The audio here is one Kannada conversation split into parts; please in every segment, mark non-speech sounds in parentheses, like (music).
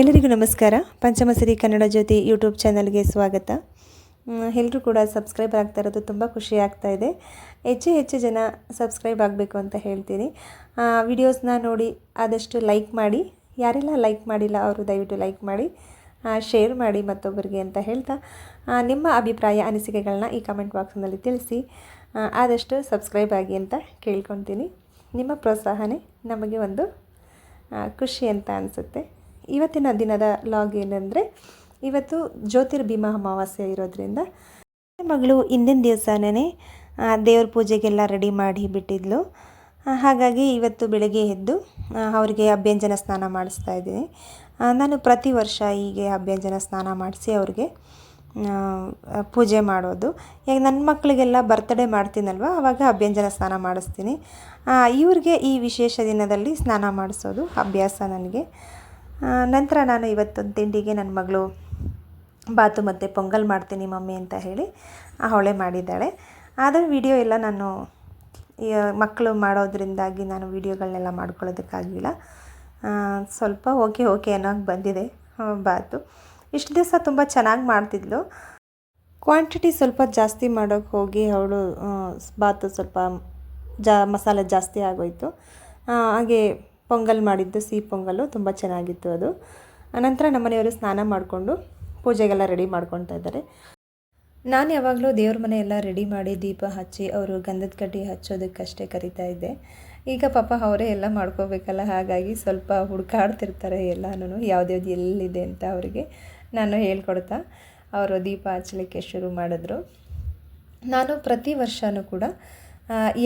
ಎಲ್ಲರಿಗೂ ನಮಸ್ಕಾರ. ಪಂಚಮಸಿರಿ ಕನ್ನಡ ಜ್ಯೋತಿ ಯೂಟ್ಯೂಬ್ ಚಾನಲ್ಗೆ ಸ್ವಾಗತ. ಎಲ್ಲರೂ ಕೂಡ ಸಬ್ಸ್ಕ್ರೈಬ್ ಆಗ್ತಾ ಇರೋದು ತುಂಬ ಖುಷಿ ಆಗ್ತಾ ಇದೆ. ಹೆಚ್ಚು ಹೆಚ್ಚು ಜನ ಸಬ್ಸ್ಕ್ರೈಬ್ ಆಗಬೇಕು ಅಂತ ಹೇಳ್ತೀನಿ. ವಿಡಿಯೋಸ್ನ ನೋಡಿ ಆದಷ್ಟು ಲೈಕ್ ಮಾಡಿ. ಯಾರೆಲ್ಲ ಲೈಕ್ ಮಾಡಿಲ್ಲ ಅವರು ದಯವಿಟ್ಟು ಲೈಕ್ ಮಾಡಿ. ಶೇರ್ ಮಾಡಿ ಮತ್ತೊಬ್ಬರಿಗೆ ಅಂತ ಹೇಳ್ತಾ. ನಿಮ್ಮ ಅಭಿಪ್ರಾಯ, ಅನಿಸಿಕೆಗಳನ್ನ ಈ ಕಮೆಂಟ್ ಬಾಕ್ಸ್ನಲ್ಲಿ ತಿಳಿಸಿ. ಆದಷ್ಟು ಸಬ್ಸ್ಕ್ರೈಬ್ ಆಗಿ ಅಂತ ಕೇಳ್ಕೊತೀನಿ. ನಿಮ್ಮ ಪ್ರೋತ್ಸಾಹನೇ ನಮಗೆ ಒಂದು ಖುಷಿ ಅಂತ ಅನಿಸುತ್ತೆ. ಇವತ್ತಿನ ದಿನದ ಲಾಗ್ ಏನಂದರೆ, ಇವತ್ತು ಜ್ಯೋತಿರ್ಭೀಮ ಅಮಾವಾಸ್ಯೆ ಇರೋದ್ರಿಂದ ಮಗಳು ಹಿಂದಿನ ದಿವಸನೇ ದೇವ್ರ ಪೂಜೆಗೆಲ್ಲ ರೆಡಿ ಮಾಡಿ ಬಿಟ್ಟಿದ್ಲು. ಹಾಗಾಗಿ ಇವತ್ತು ಬೆಳಗ್ಗೆ ಎದ್ದು ಅವರಿಗೆ ಅಭ್ಯಂಜನ ಸ್ನಾನ ಮಾಡಿಸ್ತಾ ಇದ್ದೀನಿ. ನಾನು ಪ್ರತಿ ವರ್ಷ ಹೀಗೆ ಅಭ್ಯಂಜನ ಸ್ನಾನ ಮಾಡಿಸಿ ಅವ್ರಿಗೆ ಪೂಜೆ ಮಾಡೋದು. ಈಗ ನನ್ನ ಮಕ್ಕಳಿಗೆಲ್ಲ ಬರ್ತ್ಡೇ ಮಾಡ್ತೀನಲ್ವ ಆವಾಗ ಅಭ್ಯಂಜನ ಸ್ನಾನ ಮಾಡಿಸ್ತೀನಿ. ಇವ್ರಿಗೆ ಈ ವಿಶೇಷ ದಿನದಲ್ಲಿ ಸ್ನಾನ ಮಾಡಿಸೋದು ಅಭ್ಯಾಸ ನನಗೆ. ನಂತರ ನಾನು ಇವತ್ತೊಂದು ತಿಂಡಿಗೆ ನನ್ನ ಮಗಳು ಬಾತು ಮತ್ತು ಪೊಂಗಲ್ ಮಾಡ್ತೀನಿ ಮಮ್ಮಿ ಅಂತ ಹೇಳಿ ಅವಳೆ ಮಾಡಿದ್ದಾಳೆ. ಆದರೆ ವಿಡಿಯೋ ಎಲ್ಲ ನಾನು ಮಕ್ಕಳು ಮಾಡೋದ್ರಿಂದಾಗಿ ನಾನು ವೀಡಿಯೋಗಳನ್ನೆಲ್ಲ ಮಾಡ್ಕೊಳ್ಳೋದಕ್ಕಾಗಲಿಲ್ಲ ಆ, ಸ್ವಲ್ಪ ಓಕೆ ಓಕೆ ಅನ್ನೋಂಗೆ ಬಂದಿದೆ ಬಾತು. ಇಷ್ಟು ದಿವಸ ತುಂಬ ಚೆನ್ನಾಗಿ ಮಾಡ್ತಿದ್ಲು. ಕ್ವಾಂಟಿಟಿ ಸ್ವಲ್ಪ ಜಾಸ್ತಿ ಮಾಡೋಕ್ಕೆ ಹೋಗಿ ಅವಳು ಬಾತು ಸ್ವಲ್ಪ ಜಾ ಮಸಾಲೆ ಜಾಸ್ತಿ ಆಗೋಯಿತು. ಆ, ಹಾಗೆ ಪೊಂಗಲ್ ಮಾಡಿದ್ದು ಸಿಹಿ ಪೊಂಗಲ್ಲು ತುಂಬ ಚೆನ್ನಾಗಿತ್ತು ಅದು. ಅನಂತರ ನಮ್ಮನೆಯವರು ಸ್ನಾನ ಮಾಡಿಕೊಂಡು ಪೂಜೆಗೆಲ್ಲ ರೆಡಿ ಮಾಡ್ಕೊತಾ ಇದ್ದಾರೆ. ನಾನು ಯಾವಾಗಲೂ ದೇವ್ರ ಮನೆ ಎಲ್ಲ ರೆಡಿ ಮಾಡಿ ದೀಪ ಹಚ್ಚಿ ಅವರು ಗಂಧದ ಕಡ್ಡಿ ಹಚ್ಚೋದಕ್ಕಷ್ಟೇ ಕರಿತಾ ಇದ್ದೆ. ಈಗ ಪಾಪ ಅವರೇ ಎಲ್ಲ ಮಾಡ್ಕೋಬೇಕಲ್ಲ, ಹಾಗಾಗಿ ಸ್ವಲ್ಪ ಹುಡುಕಾಡ್ತಿರ್ತಾರೆ ಎಲ್ಲನೂ ಯಾವ್ದ್ಯಾವ್ದು ಎಲ್ಲಿದೆ ಅಂತ ಅವರಿಗೆ ನಾನು ಹೇಳ್ಕೊಡ್ತಾ ಅವರು ದೀಪ ಹಚ್ಚಲಿಕ್ಕೆ ಶುರು ಮಾಡಿದ್ರು. ನಾನು ಪ್ರತಿ ವರ್ಷವೂ ಕೂಡ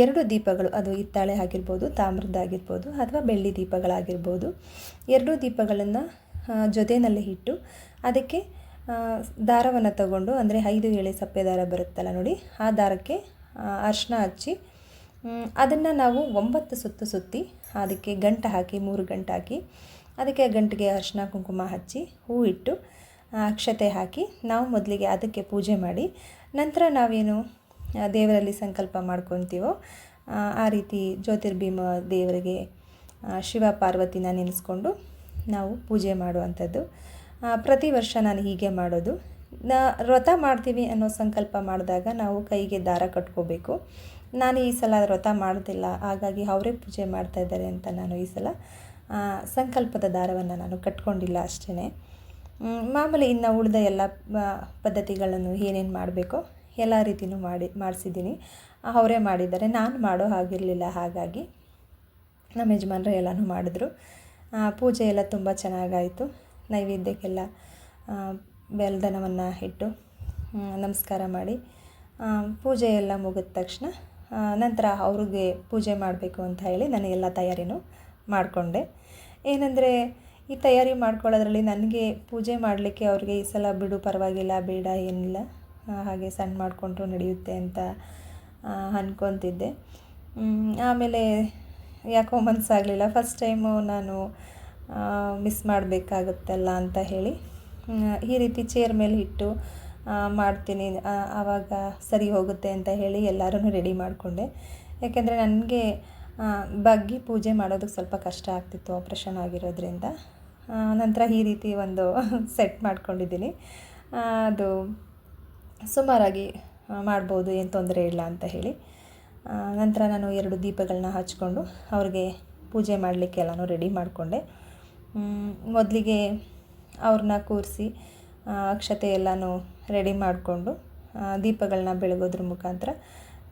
ಎರಡು ದೀಪಗಳು, ಅದು ಹಿತ್ತಾಳೆ ಆಗಿರ್ಬೋದು ತಾಮ್ರದ್ದಾಗಿರ್ಬೋದು ಅಥವಾ ಬೆಳ್ಳಿ ದೀಪಗಳಾಗಿರ್ಬೋದು. ಎರಡೂ ದೀಪಗಳನ್ನು ಜೊತೆಯಲ್ಲಿ ಇಟ್ಟು ಅದಕ್ಕೆ ದಾರವನ್ನು ತಗೊಂಡು, ಅಂದರೆ ಐದು ಎಳೆ ಸಪ್ಪೆ ದಾರ ಬರುತ್ತಲ್ಲ ನೋಡಿ, ಆ ದಾರಕ್ಕೆ ಅರ್ಶನ ಹಚ್ಚಿ ಅದನ್ನು ನಾವು ಒಂಬತ್ತು ಸುತ್ತು ಸುತ್ತಿ ಅದಕ್ಕೆ ಗಂಟು ಹಾಕಿ, ಮೂರು ಗಂಟು ಹಾಕಿ ಅದಕ್ಕೆ ಗಂಟಿಗೆ ಅರ್ಶನ ಕುಂಕುಮ ಹಚ್ಚಿ ಹೂ ಇಟ್ಟು ಅಕ್ಷತೆ ಹಾಕಿ ನಾವು ಮೊದಲಿಗೆ ಅದಕ್ಕೆ ಪೂಜೆ ಮಾಡಿ, ನಂತರ ನಾವೇನು ದೇವರಲ್ಲಿ ಸಂಕಲ್ಪ ಮಾಡ್ಕೊತೀವೋ ಆ, ರೀತಿ ಜ್ಯೋತಿರ್ಭೀಮ ದೇವರಿಗೆ ಶಿವ ಪಾರ್ವತಿನ ನೆನೆಸ್ಕೊಂಡು ನಾವು ಪೂಜೆ ಮಾಡುವಂಥದ್ದು. ಪ್ರತಿ ವರ್ಷ ನಾನು ಹೀಗೆ ಮಾಡೋದು. ನಾ ವ್ರತ ಮಾಡ್ತೀವಿ ಅನ್ನೋ ಸಂಕಲ್ಪ ಮಾಡಿದಾಗ ನಾವು ಕೈಗೆ ದಾರ ಕಟ್ಕೋಬೇಕು. ನಾನು ಈ ಸಲ ವ್ರತ ಮಾಡೋದಿಲ್ಲ ಹಾಗಾಗಿ ಅವರೇ ಪೂಜೆ ಮಾಡ್ತಾ ಇದ್ದಾರೆ ಅಂತ ನಾನು ಈ ಸಲ ಸಂಕಲ್ಪದ ದಾರವನ್ನು ನಾನು ಕಟ್ಕೊಂಡಿಲ್ಲ ಅಷ್ಟೇ ಮಾಮೂಲಿ ಇನ್ನು ಉಳಿದ ಎಲ್ಲ ಪದ್ಧತಿಗಳನ್ನು ಏನೇನು ಮಾಡಬೇಕೋ ಎಲ್ಲ ರೀತಿಯೂ ಮಾಡಿ, ಮಾಡಿಸಿದ್ದೀನಿ. ಅವರೇ ಮಾಡಿದ್ದಾರೆ. ನಾನು ಮಾಡೋ ಹಾಗಿರಲಿಲ್ಲ. ಹಾಗಾಗಿ ನಮ್ಮ ಯಜಮಾನ್ರು ಎಲ್ಲನೂ ಮಾಡಿದ್ರು. ಪೂಜೆ ಎಲ್ಲ ತುಂಬ ಚೆನ್ನಾಗಾಯಿತು. ನೈವೇದ್ಯಕ್ಕೆಲ್ಲ ಬೆಲ್ದನವನ್ನು ಇಟ್ಟು ನಮಸ್ಕಾರ ಮಾಡಿ ಪೂಜೆ ಎಲ್ಲ ಮುಗಿದ ತಕ್ಷಣ ನಂತರ ಅವ್ರಿಗೆ ಪೂಜೆ ಮಾಡಬೇಕು ಅಂತ ಹೇಳಿ ನಾನು ಎಲ್ಲ ತಯಾರಿನೂ ಮಾಡಿಕೊಂಡೆ. ಏನಂದರೆ, ಈ ತಯಾರಿ ಮಾಡ್ಕೊಳ್ಳೋದ್ರಲ್ಲಿ ನನಗೆ ಪೂಜೆ ಮಾಡಲಿಕ್ಕೆ ಅವ್ರಿಗೆ ಈ ಸಲ ಬಿಡು ಪರವಾಗಿಲ್ಲ, ಬೇಡ, ಏನಿಲ್ಲ. ಹಾಗೆ ಸಣ್ಣ ಮಾಡಿಕೊಂಡ್ರು ನಡೆಯುತ್ತೆ ಅಂತ ಅಂದ್ಕೊತಿದ್ದೆ ಆಮೇಲೆ ಯಾಕೋ ಮನಸ್ಸಾಗಲಿಲ್ಲ ಫಸ್ಟ್ ಟೈಮು ನಾನು ಮಿಸ್ ಮಾಡಬೇಕಾಗುತ್ತಲ್ಲ ಅಂತ ಹೇಳಿ ಈ ರೀತಿ ಚೇರ್ ಮೇಲೆ ಇಟ್ಟು ಮಾಡ್ತೀನಿ. ಆವಾಗ ಸರಿ ಹೋಗುತ್ತೆ ಅಂತ ಹೇಳಿ ಎಲ್ಲರೂ ರೆಡಿ ಮಾಡಿಕೊಂಡೆ. ಯಾಕೆಂದರೆ ನನಗೆ ಬಗ್ಗಿ ಪೂಜೆ ಮಾಡೋದಕ್ಕೆ ಸ್ವಲ್ಪ ಕಷ್ಟ ಆಗ್ತಿತ್ತು ಆಪ್ರೇಷನ್ ಆಗಿರೋದ್ರಿಂದ. ನಂತರ ಈ ರೀತಿ ಒಂದು (laughs) ಸೆಟ್ ಮಾಡ್ಕೊಂಡಿದ್ದೀನಿ. ಅದು ಸುಮಾರಾಗಿ ಮಾಡ್ಬೋದು, ಏನು ತೊಂದರೆ ಇಲ್ಲ ಅಂತ ಹೇಳಿ. ನಂತರ ನಾನು ಎರಡು ದೀಪಗಳನ್ನ ಹಚ್ಕೊಂಡು ಅವ್ರಿಗೆ ಪೂಜೆ ಮಾಡಲಿಕ್ಕೆ ಎಲ್ಲನೂ ರೆಡಿ ಮಾಡಿಕೊಂಡೆ. ಮೊದಲಿಗೆ ಅವ್ರನ್ನ ಕೂರಿಸಿ ಅಕ್ಷತೆ ಎಲ್ಲನೂ ರೆಡಿ ಮಾಡಿಕೊಂಡು ದೀಪಗಳನ್ನ ಬೆಳಗೋದ್ರ ಮುಖಾಂತರ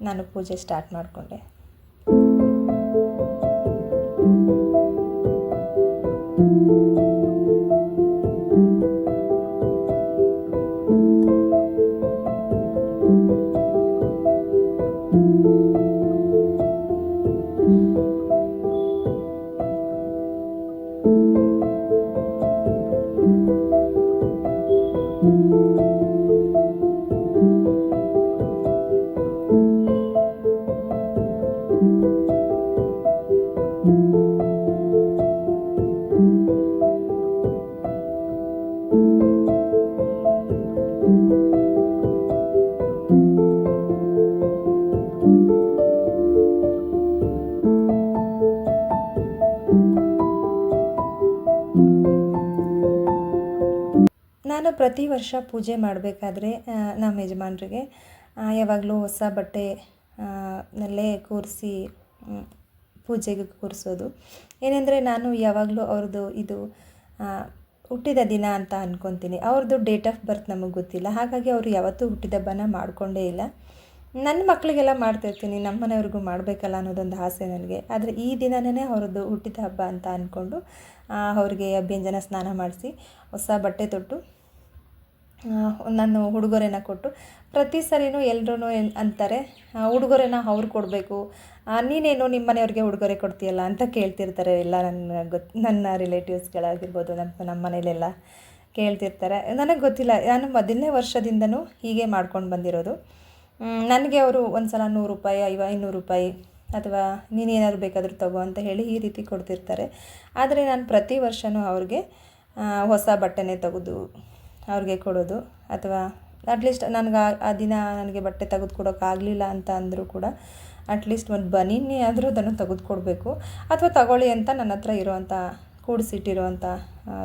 ನಾನು ಪೂಜೆ ಸ್ಟಾರ್ಟ್ ಮಾಡಿಕೊಂಡೆ. ನಾನು ಪ್ರತಿ ವರ್ಷ ಪೂಜೆ ಮಾಡಬೇಕಾದ್ರೆ ನಮ್ಮ ಯಜಮಾನ್ರಿಗೆ ಯಾವಾಗಲೂ ಹೊಸ ಬಟ್ಟೆ ನಲ್ಲೇ ಕೂರಿಸಿ ಪೂಜೆಗೆ ಕೂರಿಸೋದು. ಏನೆಂದರೆ ನಾನು ಯಾವಾಗಲೂ ಅವ್ರದ್ದು ಇದು ಹುಟ್ಟಿದ ದಿನ ಅಂತ ಅಂದ್ಕೊತೀನಿ ಅವ್ರದ್ದು ಡೇಟ್ ಆಫ್ ಬರ್ತ್ ನಮಗೆ ಗೊತ್ತಿಲ್ಲ. ಹಾಗಾಗಿ ಅವರು ಯಾವತ್ತೂ ಹುಟ್ಟಿದ ಹಬ್ಬನ ಮಾಡಿಕೊಂಡೇ ಇಲ್ಲ. ನನ್ನ ಮಕ್ಕಳಿಗೆಲ್ಲ ಮಾಡ್ತಿರ್ತೀನಿ ನಮ್ಮ ಮನೆಯವ್ರಿಗೂ ಮಾಡಬೇಕಲ್ಲ ಅನ್ನೋದೊಂದು ಆಸೆ ನನಗೆ. ಆದರೆ ಈ ದಿನನೇ ಅವ್ರದ್ದು ಹುಟ್ಟಿದ ಹಬ್ಬ ಅಂತ ಅಂದ್ಕೊಂಡು ಅವ್ರಿಗೆ ಅಭ್ಯಂಜನ ಸ್ನಾನ ಮಾಡಿಸಿ, ಹೊಸ ಬಟ್ಟೆ ತೊಟ್ಟು ನಾನು ಉಡುಗೊರೆನ ಕೊಟ್ಟು ಪ್ರತಿ ಸರಿನೂ ಎಲ್ರೂ ಅಂತಾರೆ. ಉಡುಗೊರೆನ ಅವ್ರು ಕೊಡಬೇಕು. ನೀನೇನು ನಿಮ್ಮ ಮನೆಯವ್ರಿಗೆ ಉಡುಗೊರೆ ಕೊಡ್ತೀಯಲ್ಲ ಅಂತ ಕೇಳ್ತಿರ್ತಾರೆ ಎಲ್ಲ ನನ್ನ ಗೊತ್ತು ನನ್ನ ರಿಲೇಟಿವ್ಸ್ಗಳಾಗಿರ್ಬೋದು ನಮ್ಮ ನಮ್ಮ ಮನೇಲೆಲ್ಲ ಕೇಳ್ತಿರ್ತಾರೆ. ನನಗೆ ಗೊತ್ತಿಲ್ಲ, ನಾನು ಮೊದಲನೇ ವರ್ಷದಿಂದನೂ ಹೀಗೆ ಮಾಡ್ಕೊಂಡು ಬಂದಿರೋದು. ನನಗೆ ಅವರು ಒಂದು ಸಲ ನೂರು ರೂಪಾಯಿ, ಐವ ಐನೂರು ರೂಪಾಯಿ ಅಥವಾ ನೀನೇನಾದ್ರು ಬೇಕಾದರೂ ತಗೋ ಅಂತ ಹೇಳಿ ಈ ರೀತಿ ಕೊಡ್ತಿರ್ತಾರೆ. ಆದರೆ ನಾನು ಪ್ರತಿ ವರ್ಷವೂ ಅವ್ರಿಗೆ ಹೊಸ ಬಟ್ಟೆನೇ ತೆಗೆದು. ಅವ್ರಿಗೆ ಕೊಡೋದು. ಅಥವಾ ಅಟ್ಲೀಸ್ಟ್ ನನಗೆ ಆ- ದಿನ ನನಗೆ ಬಟ್ಟೆ ತೆಗೆದು ಕೊಡೋಕ್ಕಾಗಲಿಲ್ಲ ಅಂತ ಅಂದರೂ ಕೂಡ ಅಟ್ಲೀಸ್ಟ್ ಒಂದು ಬನೀನೇ ಆದರೂ ಅದನ್ನು ತೆಗೆದುಕೊಡ್ಬೇಕು. ಅಥವಾ ತಗೊಳ್ಳಿ ಅಂತ ನನ್ನ ಹತ್ರ ಇರೋವಂಥ ಕೂಡಿಸಿಟ್ಟಿರೋವಂಥ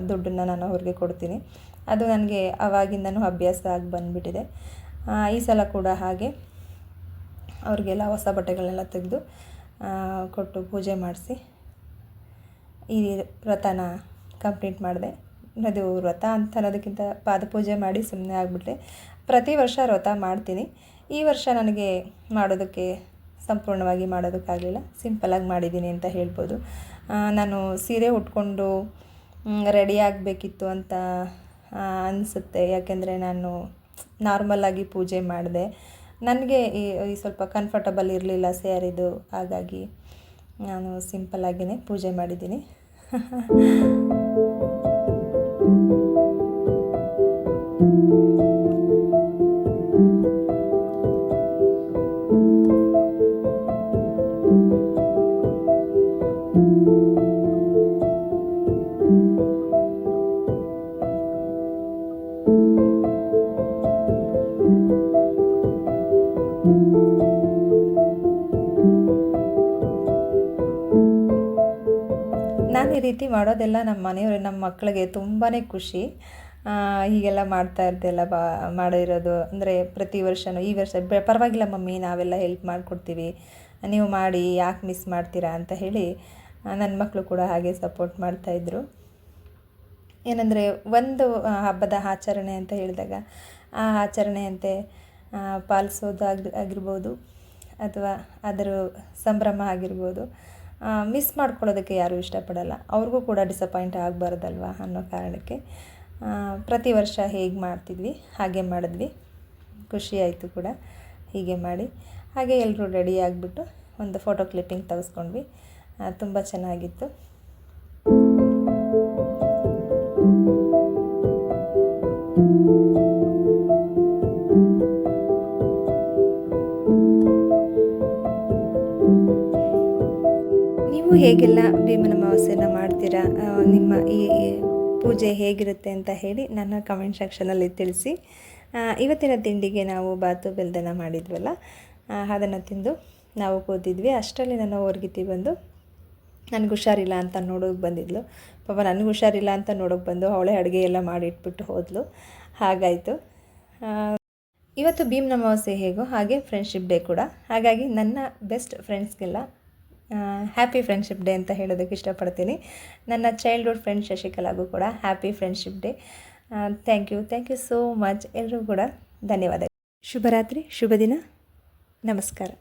ದುಡ್ಡನ್ನು ನಾನು ಅವ್ರಿಗೆ ಕೊಡ್ತೀನಿ. ಅದು ನನಗೆ ಅವಾಗಿಂದನೂ ಅಭ್ಯಾಸ ಆಗಿ ಬಂದುಬಿಟ್ಟಿದೆ. ಈ ಸಲ ಕೂಡ ಹಾಗೆ ಅವ್ರಿಗೆಲ್ಲ ಹೊಸ ಬಟ್ಟೆಗಳನ್ನೆಲ್ಲ ತೆಗೆದು ಕೊಟ್ಟು ಪೂಜೆ ಮಾಡಿಸಿ ಈ ವ್ರತನ ಕಂಪ್ಲೀಟ್ ಮಾಡಿದೆ. ಅದು ವ್ರತ ಅಂತ ಅನ್ನೋದಕ್ಕಿಂತ ಪಾದಪೂಜೆ ಮಾಡಿ ಸುಮ್ಮನೆ ಆಗಿಬಿಟ್ಟೆ ಪ್ರತಿ ವರ್ಷ ವ್ರತ ಮಾಡ್ತೀನಿ. ಈ ವರ್ಷ ನನಗೆ ಮಾಡೋದಕ್ಕೆ ಸಂಪೂರ್ಣವಾಗಿ ಮಾಡೋದಕ್ಕಾಗಲಿಲ್ಲ. ಸಿಂಪಲಾಗಿ ಮಾಡಿದ್ದೀನಿ ಅಂತ ಹೇಳ್ಬೋದು. ನಾನು ಸೀರೆ ಉಟ್ಕೊಂಡು ರೆಡಿ ಆಗಬೇಕಿತ್ತು ಅಂತ ಅನಿಸುತ್ತೆ. ಯಾಕೆಂದರೆ ನಾನು ನಾರ್ಮಲಾಗಿ ಪೂಜೆ ಮಾಡಿದೆ. ನನಗೆ ಈ ಸ್ವಲ್ಪ ಕಂಫರ್ಟಬಲ್ ಇರಲಿಲ್ಲ ಸ್ಯಾರಿದು. ಹಾಗಾಗಿ ನಾನು ಸಿಂಪಲ್ಲಾಗಿಯೇ ಪೂಜೆ ಮಾಡಿದ್ದೀನಿ. (laughs) ನಾನು ಈ ರೀತಿ ಮಾಡೋದೆಲ್ಲ ನಮ್ಮ ಮನೆಯವ್ರು, ನಮ್ಮ ಮಕ್ಕಳಿಗೆ ತುಂಬಾ ಖುಷಿ. ಹೀಗೆಲ್ಲ ಮಾಡ್ತಾ ಇರ್ದೆಲ್ಲ ಬಾ, ಮಾಡಿರೋದು. ಅಂದರೆ ಪ್ರತಿ ವರ್ಷವೂ ಈ ವರ್ಷ ಬೆ- ಪರವಾಗಿಲ್ಲ ಮಮ್ಮಿ, ನಾವೆಲ್ಲ ಹೆಲ್ಪ್ ಮಾಡಿಕೊಡ್ತೀವಿ. ನೀವು ಮಾಡಿ, ಯಾಕೆ ಮಿಸ್ ಮಾಡ್ತೀರಾ ಅಂತ ಹೇಳಿ ನನ್ನ ಮಕ್ಕಳು ಕೂಡ ಹಾಗೆ ಸಪೋರ್ಟ್ ಮಾಡ್ತಾಯಿದ್ರು ಏನಂದರೆ ಒಂದು ಹಬ್ಬದ ಆಚರಣೆ ಅಂತ ಹೇಳಿದಾಗ, ಆ ಆಚರಣೆಯಂತೆ ಪಾಲಿಸೋದು ಆಗಿ, ಆಗಿರ್ಬೋದು, ಅಥವಾ ಅದರ ಸಂಭ್ರಮ ಆಗಿರ್ಬೋದು. ಮಿಸ್ ಮಾಡ್ಕೊಳ್ಳೋದಕ್ಕೆ ಯಾರೂ ಇಷ್ಟಪಡಲ್ಲ. ಅವ್ರಿಗೂ ಕೂಡ ಡಿಸಪಾಯಿಂಟ್ ಆಗಬಾರ್ದಲ್ವ ಅನ್ನೋ ಕಾರಣಕ್ಕೆ ಪ್ರತಿ ವರ್ಷ ಹೇಗೆ ಮಾಡ್ತಿದ್ವಿ, ಹಾಗೆ ಮಾಡಿದ್ವಿ. ಖುಷಿ ಆಯಿತು ಕೂಡ ಹೀಗೆ ಮಾಡಿ. ಹಾಗೆ ಎಲ್ಲರೂ ರೆಡಿ ಆಗಿಬಿಟ್ಟು ಒಂದು ಫೋಟೋ ಕ್ಲಿಪ್ಪಿಂಗ್ ತೆಗೆಸ್ಕೊಂಡ್ವಿ. ತುಂಬ ಚೆನ್ನಾಗಿತ್ತು. ನೀವು ಹೇಗೆಲ್ಲ ಭೀಮನ ಅಮಾವಾಸ್ಯೆನ ಮಾಡ್ತೀರಾ ನಿಮ್ಮ ಈ ಈ ಪೂಜೆ ಹೇಗಿರುತ್ತೆ ಅಂತ ಹೇಳಿ ನನ್ನ ಕಮೆಂಟ್ ಸೆಕ್ಷನಲ್ಲಿ ತಿಳಿಸಿ. ಇವತ್ತಿನ ತಿಂಡಿಗೆ ನಾವು ಬಾತು ಬೆಲ್ದನ ಮಾಡಿದ್ವಲ್ಲ ಅದನ್ನು ತಿಂದು ನಾವು ಕೂತಿದ್ವಿ. ಅಷ್ಟರಲ್ಲಿ ನನ್ನ ಹೊರ್ಗಿತಿ ಬಂದು ನನಗೆ ಹುಷಾರಿಲ್ಲ ಅಂತ ನೋಡೋಕೆ ಬಂದಿದ್ಲು. ಪಾಪ ನನಗೆ ಹುಷಾರಿಲ್ಲ ಅಂತ ನೋಡೋಕೆ ಬಂದು ಅವಳೇ ಅಡುಗೆ ಎಲ್ಲ ಮಾಡಿಟ್ಬಿಟ್ಟು ಹೋದ್ಲು. ಹಾಗಾಯಿತು. ಇವತ್ತು ಭೀಮ್ ಅಮಾವಾಸ್ಯೆ ಹೇಗೋ ಹಾಗೆ ಫ್ರೆಂಡ್ಶಿಪ್ ಡೇ ಕೂಡ. ಹಾಗಾಗಿ ನನ್ನ ಬೆಸ್ಟ್ ಫ್ರೆಂಡ್ಸ್ಗೆಲ್ಲ ಹ್ಯಾಪಿ ಫ್ರೆಂಡ್ಶಿಪ್ ಡೇ ಅಂತ ಹೇಳೋದಕ್ಕೆ ಇಷ್ಟಪಡ್ತೀನಿ. ನನ್ನ ಚೈಲ್ಡ್ಹುಡ್ ಫ್ರೆಂಡ್ ಶಶಿಕಲಾಗೂ ಕೂಡ happy friendship day thank you thank you so much ಎಲ್ಲರೂ ಕೂಡ ಧನ್ಯವಾದ ಶುಭರಾತ್ರಿ ಶುಭ ದಿನ ನಮಸ್ಕಾರ.